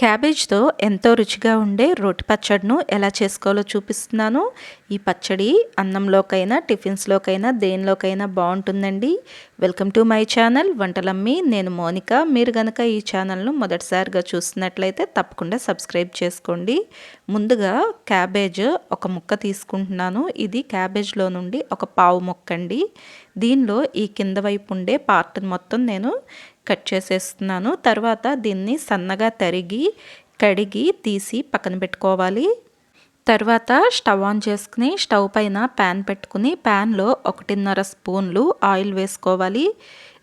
క్యాబేజ్తో ఎంతో రుచిగా ఉండే రోటి పచ్చడిను ఎలా చేసుకోవాలో చూపిస్తున్నాను. ఈ పచ్చడి అన్నంలోకైనా టిఫిన్స్లోకైనా దేనిలోకైనా బాగుంటుందండి. Welcome to my channel Vantalammi. నేను మోనిక. మీరు కనుక ఈ ఛానల్ను మొదటిసారిగా చూస్తున్నట్లయితే తప్పకుండా సబ్స్క్రైబ్ చేసుకోండి. ముందుగా క్యాబేజ్ ఒక ముక్క తీసుకుంటున్నాను. ఇది క్యాబేజ్లో నుండి ఒక పావు ముక్క అండి దీనిలో ఈ కింద వైపు ఉండే పార్ట్ మొత్తం నేను కట్ చేసేస్తున్నాను. తర్వాత దీన్ని సన్నగా తరిగి కడిగి తీసి పక్కన పెట్టుకోవాలి. తర్వాత స్టవ్ ఆన్ చేసుకుని స్టవ్ పైన ప్యాన్ పెట్టుకుని ప్యాన్లో ఒకటిన్నర స్పూన్లు ఆయిల్ వేసుకోవాలి.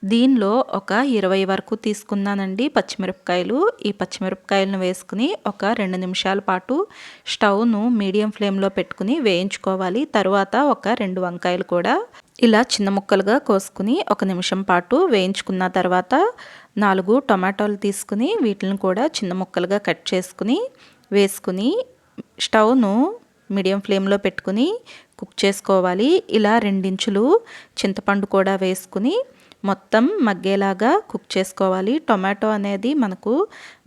దీనిలో ఒక ఇరవై వరకు తీసుకున్నానండి పచ్చిమిరపకాయలు. ఈ పచ్చిమిరపకాయలను వేసుకుని ఒక రెండు నిమిషాల పాటు స్టవ్ను మీడియం ఫ్లేమ్లో పెట్టుకుని వేయించుకోవాలి. తర్వాత ఒక రెండు వంకాయలు కూడా. ఇలా చిన్న ముక్కలుగా కోసుకుని ఒక నిమిషం పాటు వేయించుకున్న తర్వాత నాలుగు టొమాటోలు తీసుకుని వీటిని కూడా చిన్న ముక్కలుగా కట్ చేసుకుని వేసుకుని స్టవ్ను మీడియం ఫ్లేమ్లో పెట్టుకుని కుక్ చేసుకోవాలి. ఇలా రెండించులు చింతపండు కూడా వేసుకుని మొత్తం మగ్గేలాగా కుక్ చేసుకోవాలి. టొమాటో అనేది మనకు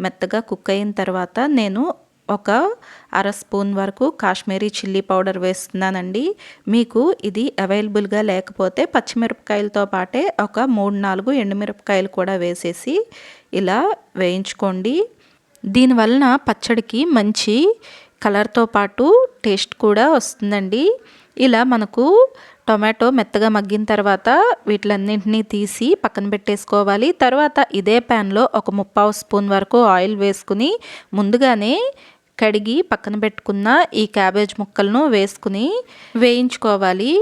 మెత్తగా కుక్ అయిన తర్వాత నేను ఒక అర స్పూన్ వరకు కాశ్మీరీ చిల్లీ పౌడర్ వేస్తున్నానండి. మీకు ఇది అవైలబుల్గా లేకపోతే పచ్చిమిరపకాయలతో పాటే ఒక మూడు నాలుగు ఎండుమిరపకాయలు కూడా వేసేసి ఇలా వేయించుకోండి. దీనివలన పచ్చడికి మంచి కలర్తో పాటు టేస్ట్ కూడా వస్తుందండి. ఇలా మనకు టొమాటో మెత్తగా మగ్గిన తర్వాత వీటిలన్నింటినీ తీసి పక్కన పెట్టేసుకోవాలి. తర్వాత ఇదే ప్యాన్లో ఒక ముప్పావు స్పూన్ వరకు ఆయిల్ వేసుకుని ముందుగానే కడిగి పక్కన పెట్టుకున్న ఈ క్యాబేజ్ ముక్కలను వేసుకుని వేయించుకోవాలి.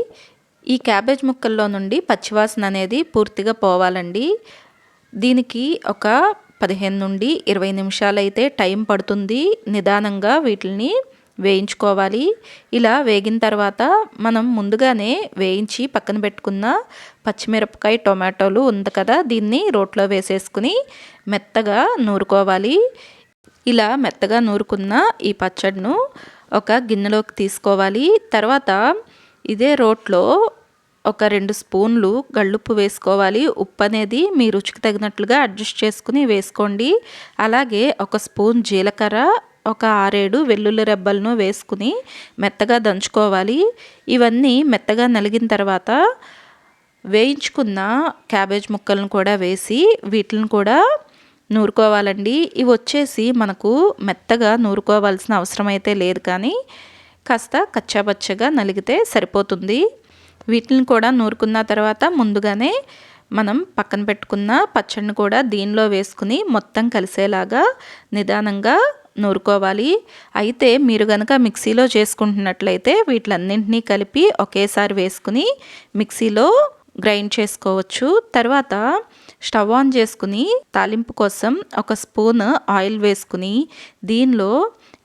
ఈ క్యాబేజ్ ముక్కల్లో నుండి పచ్చివాసన అనేది పూర్తిగా పోవాలండి. దీనికి ఒక పదిహేను నుండి ఇరవై నిమిషాలు అయితే టైం పడుతుంది నిదానంగా వీటిని వేయించుకోవాలి. ఇలా వేగిన తర్వాత మనం ముందుగానే వేయించి పక్కన పెట్టుకున్న పచ్చిమిరపకాయ టొమాటోలు ఉంది కదా దీన్ని రోట్లో వేసేసుకుని మెత్తగా నూరుకోవాలి. ఇలా మెత్తగా నూరుకున్న ఈ పచ్చడిను ఒక గిన్నెలోకి తీసుకోవాలి. తర్వాత ఇదే రోట్లో ఒక రెండు స్పూన్లు గళ్ళుప్పు వేసుకోవాలి. ఉప్పు అనేది మీ రుచికి తగినట్లుగా అడ్జస్ట్ చేసుకుని వేసుకోండి. అలాగే ఒక స్పూన్ జీలకర్ర ఒక ఆరేడు వెల్లుల్లి రెబ్బలను వేసుకుని మెత్తగా దంచుకోవాలి. ఇవన్నీ మెత్తగా నలిగిన తర్వాత వేయించుకున్న క్యాబేజ్ ముక్కలను కూడా వేసి వీటిని కూడా నూరుకోవాలండి. ఇవి వచ్చేసి మనకు మెత్తగా నూరుకోవాల్సిన అవసరం అయితే లేదు కానీ కాస్త కచ్చాపచ్చగా నలిగితే సరిపోతుంది. వీటిని కూడా నూరుకున్న తర్వాత ముందుగానే మనం పక్కన పెట్టుకున్న పచ్చడిని కూడా దీనిలో వేసుకుని మొత్తం కలిసేలాగా నిదానంగా నూరుకోవాలి. అయితే మీరు కనుక మిక్సీలో చేసుకుంటున్నట్లయితే వీటిలన్నింటినీ కలిపి ఒకేసారి వేసుకుని మిక్సీలో గ్రైండ్ చేసుకోవచ్చు. తర్వాత స్టవ్ ఆన్ చేసుకుని తాలింపు కోసం ఒక స్పూన్ ఆయిల్ వేసుకుని దీనిలో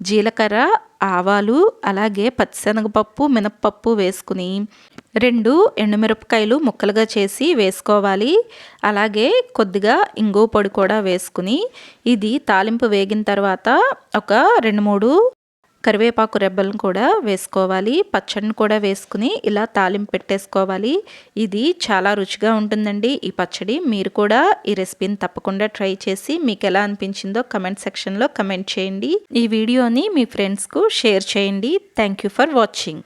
జీలకర్ర ఆవాలు అలాగే పచ్చిశనగపప్పు మినప్పప్పు వేసుకుని రెండు ఎండుమిరపకాయలు ముక్కలుగా చేసి వేసుకోవాలి. అలాగే కొద్దిగా ఇంగు పొడి కూడా వేసుకుని ఇది తాలింపు వేగిన తర్వాత ఒక రెండు మూడు కరివేపాకు రెబ్బలను కూడా వేసుకోవాలి పచ్చడిని కూడా వేసుకుని ఇలా తాలింపు పెట్టేసుకోవాలి. ఇది చాలా రుచిగా ఉంటుందండి ఈ పచ్చడి. మీరు కూడా ఈ రెసిపీని తప్పకుండా ట్రై చేసి మీకు ఎలా అనిపించిందో కమెంట్ సెక్షన్లో కమెంట్ చేయండి. ఈ వీడియోని మీ ఫ్రెండ్స్కు షేర్ చేయండి. Thank you for watching.